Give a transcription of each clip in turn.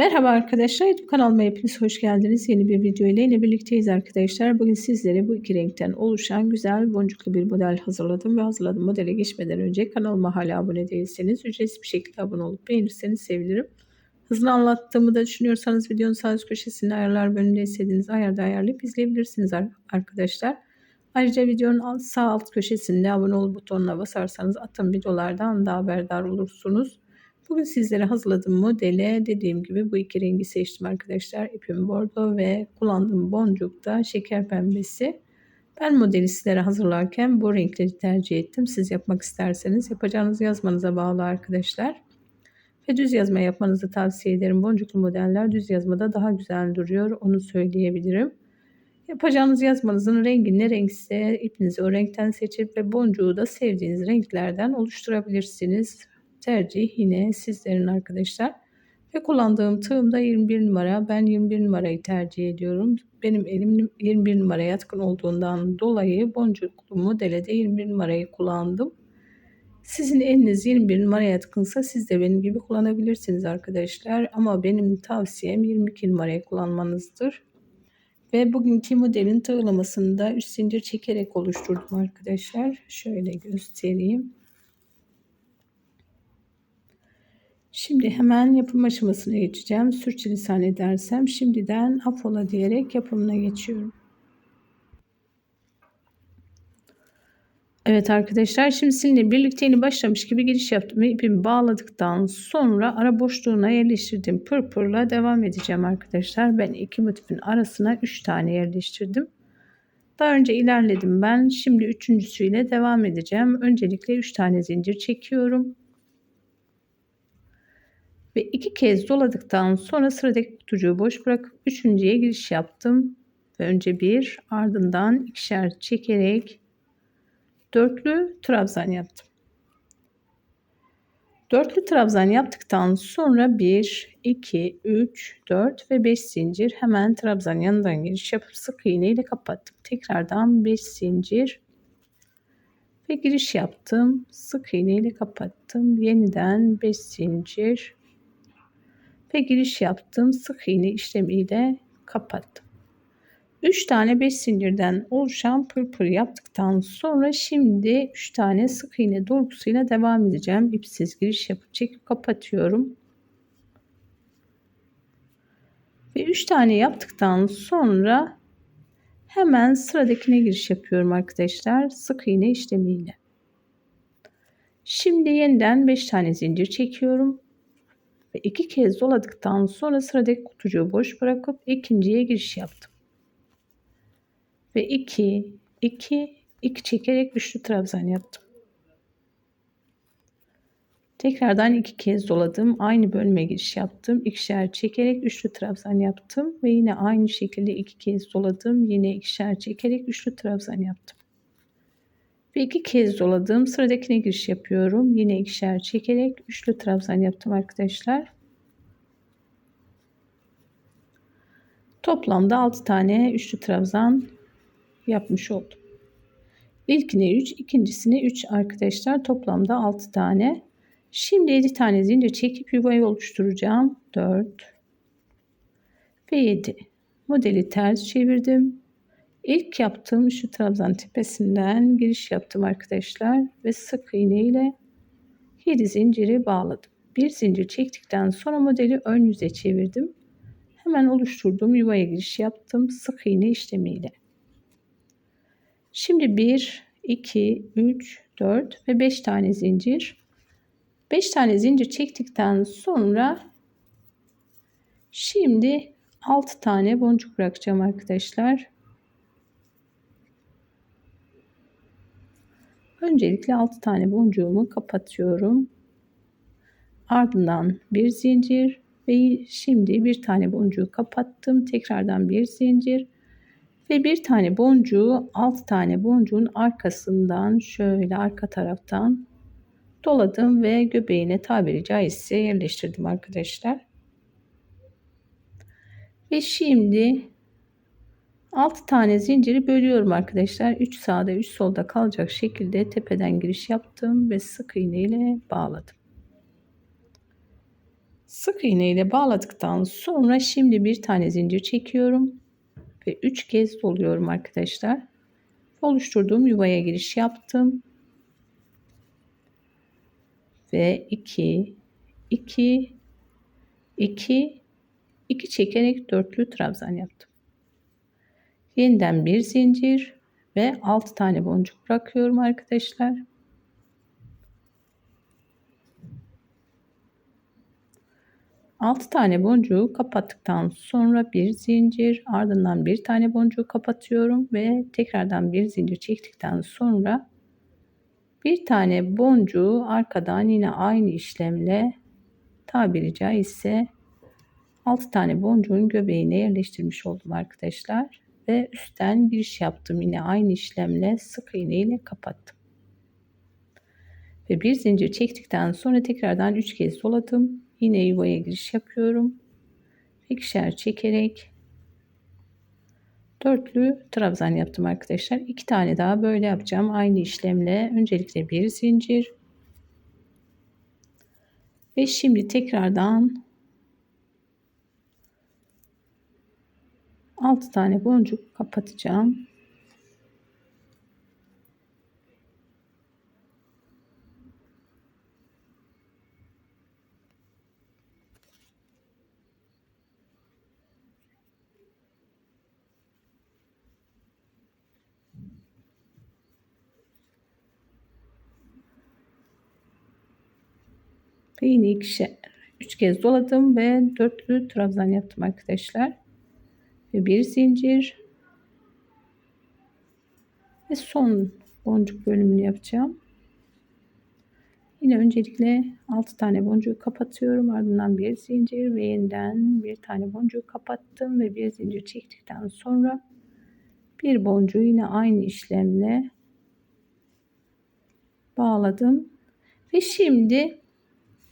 Merhaba arkadaşlar, YouTube kanalıma hepiniz hoş geldiniz. Yeni bir video ile yine birlikteyiz arkadaşlar. Bugün sizlere bu iki renkten oluşan güzel boncuklu bir model hazırladım ve hazırladım modele geçmeden önce kanalıma hala abone değilseniz ücretsiz bir şekilde abone olup beğenirseniz sevinirim. Hızlı anlattığımı da düşünüyorsanız videonun sağ üst köşesinde ayarlar bölümünde istediğiniz ayarda ayarlayıp izleyebilirsiniz arkadaşlar. Ayrıca videonun sağ alt köşesinde abone ol butonuna basarsanız attığım videolardan da haberdar olursunuz. Bugün sizlere hazırladığım modele dediğim gibi bu iki rengi seçtim arkadaşlar. İpim bordo ve kullandığım boncuk da şeker pembesi. Ben modeli sizlere hazırlarken bu renkleri tercih ettim. Siz yapmak isterseniz yapacağınız yazmanıza bağlı arkadaşlar. Ve düz yazma yapmanızı tavsiye ederim. Boncuklu modeller düz yazmada daha güzel duruyor. Onu söyleyebilirim. Yapacağınız yazmanızın rengi ne renkse ipinizi o renkten seçip ve boncuğu da sevdiğiniz renklerden oluşturabilirsiniz tercih yine sizlerin arkadaşlar. Ve kullandığım tığım da 21 numara. Ben 21 numarayı tercih ediyorum. Benim elim 21 numaraya yatkın olduğundan dolayı boncuklu modele de 21 numarayı kullandım. Sizin eliniz 21 numaraya yatkınsa siz de benim gibi kullanabilirsiniz arkadaşlar. Ama benim tavsiyem 22 numarayı kullanmanızdır. Ve bugünkü modelin tığlamasını da üst zincir çekerek oluşturdum arkadaşlar. Şöyle göstereyim. Şimdi hemen yapım aşamasına geçeceğim. Sürçülisan edersem şimdiden afola diyerek yapımına geçiyorum. Evet arkadaşlar şimdi sizinle birlikte yeni başlamış gibi giriş yaptım. İpimi bağladıktan sonra ara boşluğuna yerleştirdim. Pırpırla devam edeceğim arkadaşlar. Ben iki motifin arasına 3 tane yerleştirdim. Daha önce ilerledim ben. Şimdi üçüncüsüyle devam edeceğim. Öncelikle 3 tane zincir çekiyorum. Ve iki kez doladıktan sonra sıradaki kutucuğu boş bırakıp üçüncüye giriş yaptım. Ve önce bir ardından ikişer çekerek dörtlü trabzan yaptım. Dörtlü trabzan yaptıktan sonra 1, 2, 3, 4 ve 5 zincir hemen trabzan yanından giriş yapıp sık iğne ile kapattım. Tekrardan 5 zincir ve giriş yaptım. Sık iğne ile kapattım. Yeniden 5 zincir ve giriş yaptım. Sık iğne işlemiyle kapattım. 3 tane 5 zincirden oluşan pırpır yaptıktan sonra şimdi 3 tane sık iğne dolgusuyla devam edeceğim. İpsiz giriş yapıp çekip kapatıyorum. Ve 3 tane yaptıktan sonra hemen sıradakine giriş yapıyorum arkadaşlar. Sık iğne işlemiyle. Şimdi yeniden 5 tane zincir çekiyorum ve iki kez doladıktan sonra sıradaki kutucuğu boş bırakıp ikinciye giriş yaptım. Ve 2 2 2 çekerek üçlü trabzan yaptım. Tekrardan iki kez doladım. Aynı bölüme giriş yaptım. İkişer çekerek üçlü trabzan yaptım. Ve yine aynı şekilde iki kez doladım. Yine ikişer çekerek üçlü trabzan yaptım. Ve iki kez doladım. Sıradakine giriş yapıyorum. Yine ikişer çekerek üçlü trabzan yaptım arkadaşlar. Toplamda 6 tane üçlü trabzan yapmış oldum. İlkine 3, ikincisine 3 arkadaşlar. Toplamda 6 tane. Şimdi 7 tane zincir çekip yuvayı oluşturacağım. 4 ve 7. Modeli ters çevirdim. İlk yaptığım şu trabzan tepesinden giriş yaptım arkadaşlar ve sık iğne ile 7 zinciri bağladım. Bir zincir çektikten sonra modeli ön yüze çevirdim. Hemen oluşturduğum yuvaya giriş yaptım sık iğne işlemiyle. Şimdi 1, 2, 3, 4 ve 5 tane zincir. 5 tane zincir çektikten sonra şimdi 6 tane boncuk bırakacağım arkadaşlar. Öncelikle 6 tane boncuğumu kapatıyorum. Ardından bir zincir ve şimdi bir tane boncuğu kapattım. Tekrardan bir zincir ve bir tane boncuğu 6 tane boncuğun arkasından şöyle arka taraftan doladım ve göbeğine tabiri caizse yerleştirdim arkadaşlar. Ve şimdi 6 tane zinciri bölüyorum arkadaşlar. 3 sağda 3 solda kalacak şekilde tepeden giriş yaptım ve sık iğne ile bağladım. Sık iğne ile bağladıktan sonra şimdi bir tane zincir çekiyorum ve 3 kez doluyorum arkadaşlar. Oluşturduğum yuvaya giriş yaptım. Ve 2 2 2 2 çekerek dörtlü trabzan yaptım. Yeniden bir zincir ve 6 tane boncuk bırakıyorum arkadaşlar. 6 tane boncuğu kapattıktan sonra bir zincir ardından bir tane boncuğu kapatıyorum ve tekrardan bir zincir çektikten sonra bir tane boncuğu arkadan yine aynı işlemle tabiri caizse 6 tane boncuğun göbeğine yerleştirmiş oldum arkadaşlar ve üstten giriş yaptım yine aynı işlemle sık iğne ile kapattım ve bir zincir çektikten sonra tekrardan 3 kez doladım Yine yuvaya giriş yapıyorum. İkişer çekerek dörtlü trabzan yaptım arkadaşlar. İki tane daha böyle yapacağım. Aynı işlemle öncelikle bir zincir ve şimdi tekrardan 6 tane boncuk kapatacağım. Ve yine ikişer, üç kez doladım ve dörtlü trabzan yaptım arkadaşlar. Ve bir zincir. Ve son boncuk bölümünü yapacağım. Yine öncelikle 6 tane boncuğu kapatıyorum. Ardından bir zincir ve yeniden bir tane boncuğu kapattım ve bir zincir çektikten sonra bir boncuğu yine aynı işlemle bağladım. Ve şimdi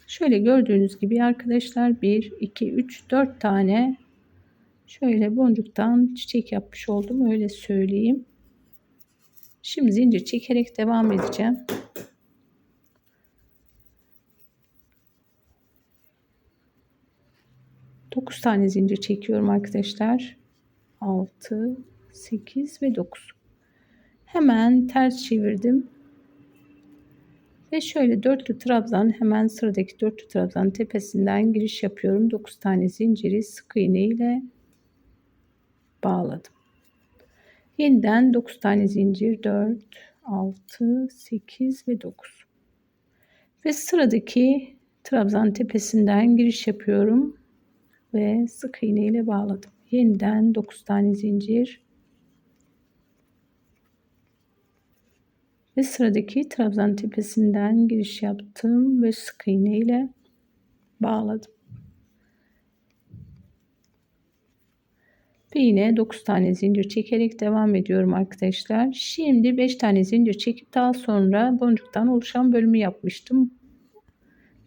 Şöyle gördüğünüz gibi arkadaşlar 1, 2, 3, 4 tane şöyle boncuktan çiçek yapmış oldum öyle söyleyeyim. Şimdi zincir çekerek devam edeceğim. Dokuz tane zincir çekiyorum arkadaşlar. 6, 8 ve 9. Hemen ters çevirdim. Ve şöyle dörtlü trabzan hemen sıradaki dörtlü trabzan tepesinden giriş yapıyorum. 9 tane zinciri sık iğne ile bağladım. Yeniden 9 tane zincir 4, 6, 8 ve 9. Ve sıradaki trabzan tepesinden giriş yapıyorum ve sık iğne ile bağladım. Yeniden 9 tane zincir Ve sıradaki trabzan tepesinden giriş yaptım ve sık iğne ile bağladım. Ve yine 9 tane zincir çekerek devam ediyorum arkadaşlar. Şimdi 5 tane zincir çekip daha sonra boncuktan oluşan bölümü yapmıştım.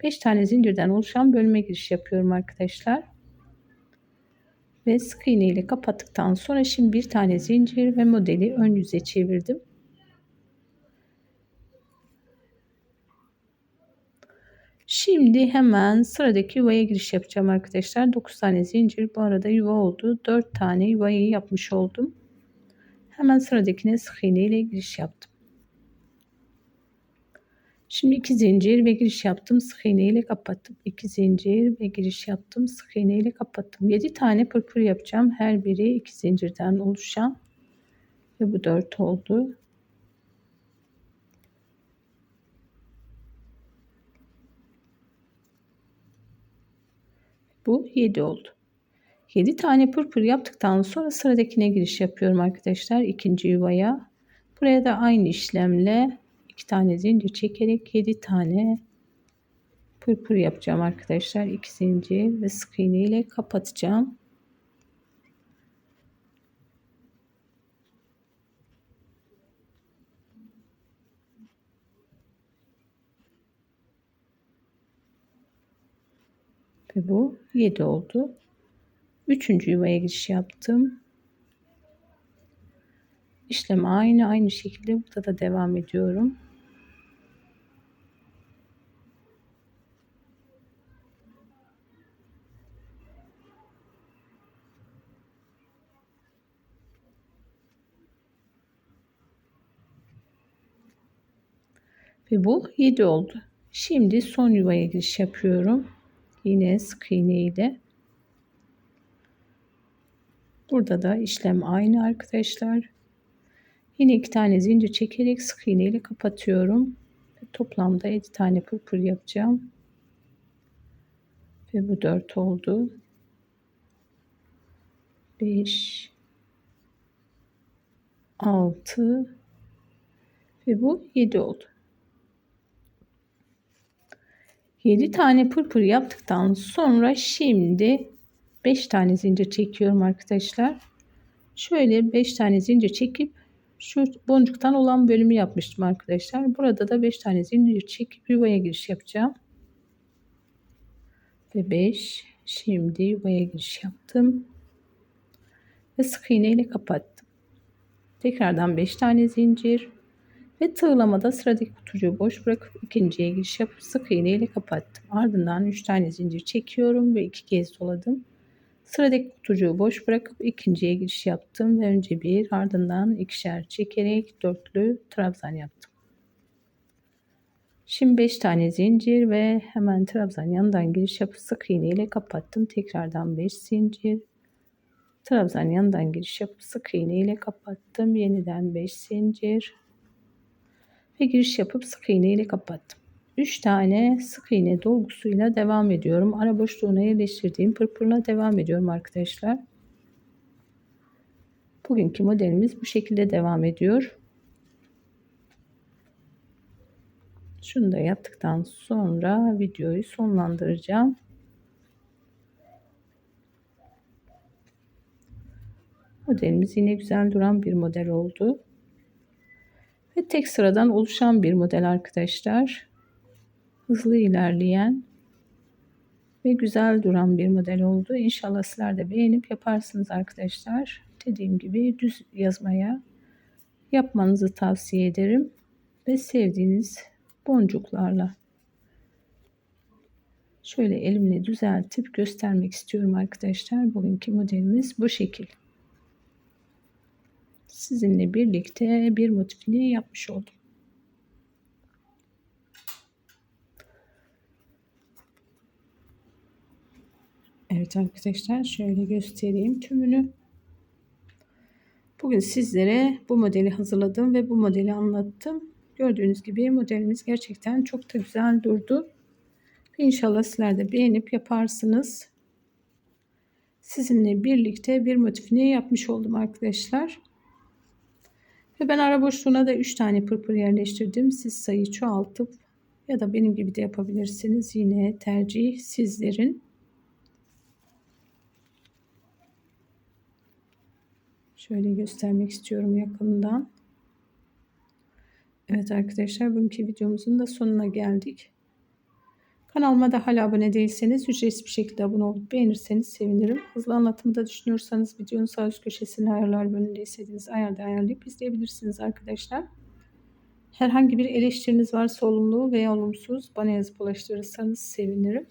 5 tane zincirden oluşan bölüme giriş yapıyorum arkadaşlar. Ve sık iğne ile kapattıktan sonra şimdi bir tane zincir ve modeli ön yüze çevirdim. Şimdi hemen sıradaki yuvaya giriş yapacağım arkadaşlar. 9 tane zincir bu arada yuva oldu. 4 tane yuvayı yapmış oldum. Hemen sıradakine sık iğne ile giriş yaptım. Şimdi 2 zincir ve giriş yaptım. Sık iğne ile kapattım. 2 zincir ve giriş yaptım. Sık iğne ile kapattım. 7 tane pırpır yapacağım. Her biri 2 zincirden oluşan. Ve bu 4 oldu. Bu 7 oldu. 7 tane pırpır yaptıktan sonra sıradakine giriş yapıyorum arkadaşlar. ikinci yuvaya. Buraya da aynı işlemle 2 tane zincir çekerek 7 tane pırpır yapacağım arkadaşlar. 2 zincir ve sık iğne ile kapatacağım. ve bu 7 oldu. Üçüncü yuvaya giriş yaptım. İşlem aynı aynı şekilde burada da devam ediyorum. Ve bu 7 oldu. Şimdi son yuvaya giriş yapıyorum. Yine sık iğne ile. Burada da işlem aynı arkadaşlar. Yine iki tane zincir çekerek sık iğne ile kapatıyorum. Toplamda 7 tane pırpır yapacağım. Ve bu 4 oldu. 5 6 ve bu 7 oldu. 7 tane pırpır yaptıktan sonra şimdi 5 tane zincir çekiyorum arkadaşlar. Şöyle 5 tane zincir çekip şu boncuktan olan bölümü yapmıştım arkadaşlar. Burada da 5 tane zincir çekip yuvaya giriş yapacağım. Ve 5 şimdi yuvaya giriş yaptım. Ve sık iğne ile kapattım. Tekrardan 5 tane zincir ve tığlamada sıradaki kutucuğu boş bırakıp ikinciye giriş yapıp sık iğne ile kapattım. Ardından 3 tane zincir çekiyorum ve 2 kez doladım. Sıradaki kutucuğu boş bırakıp ikinciye giriş yaptım ve önce bir ardından ikişer çekerek dörtlü trabzan yaptım. Şimdi 5 tane zincir ve hemen trabzan yanından giriş yapıp sık iğne ile kapattım. Tekrardan 5 zincir. Trabzan yanından giriş yapıp sık iğne ile kapattım. Yeniden 5 zincir. Ve giriş yapıp sık iğne ile kapattım. 3 tane sık iğne dolgusuyla devam ediyorum. Ara boşluğuna yerleştirdiğim pırpırla devam ediyorum arkadaşlar. Bugünkü modelimiz bu şekilde devam ediyor. Şunu da yaptıktan sonra videoyu sonlandıracağım. Modelimiz yine güzel duran bir model oldu. Ve tek sıradan oluşan bir model arkadaşlar. Hızlı ilerleyen ve güzel duran bir model oldu. İnşallah sizler de beğenip yaparsınız arkadaşlar. Dediğim gibi düz yazmaya yapmanızı tavsiye ederim. Ve sevdiğiniz boncuklarla şöyle elimle düzeltip göstermek istiyorum arkadaşlar. Bugünkü modelimiz bu şekil. Sizinle birlikte bir motifini yapmış oldum. Evet arkadaşlar şöyle göstereyim tümünü. Bugün sizlere bu modeli hazırladım ve bu modeli anlattım. Gördüğünüz gibi modelimiz gerçekten çok da güzel durdu. İnşallah sizler de beğenip yaparsınız. Sizinle birlikte bir motifini yapmış oldum arkadaşlar. Ve ben ara boşluğuna da 3 tane pırpır yerleştirdim. Siz sayı çoğaltıp ya da benim gibi de yapabilirsiniz. Yine tercih sizlerin. Şöyle göstermek istiyorum yakından. Evet arkadaşlar bugünkü videomuzun da sonuna geldik. Kanalıma da hala abone değilseniz ücretsiz bir şekilde abone olup beğenirseniz sevinirim. Hızlı anlatımı da düşünüyorsanız videonun sağ üst köşesinde ayarlar bölümünde istediğiniz ayarda ayarlayıp izleyebilirsiniz arkadaşlar. Herhangi bir eleştiriniz varsa olumlu veya olumsuz bana yazıp ulaştırırsanız sevinirim.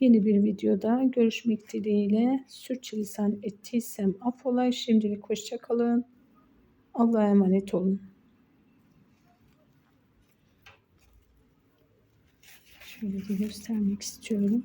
Yeni bir videoda görüşmek dileğiyle sürçülisan ettiysem affola. Şimdilik hoşçakalın. Allah'a emanet olun. Şöyle de göstermek istiyorum.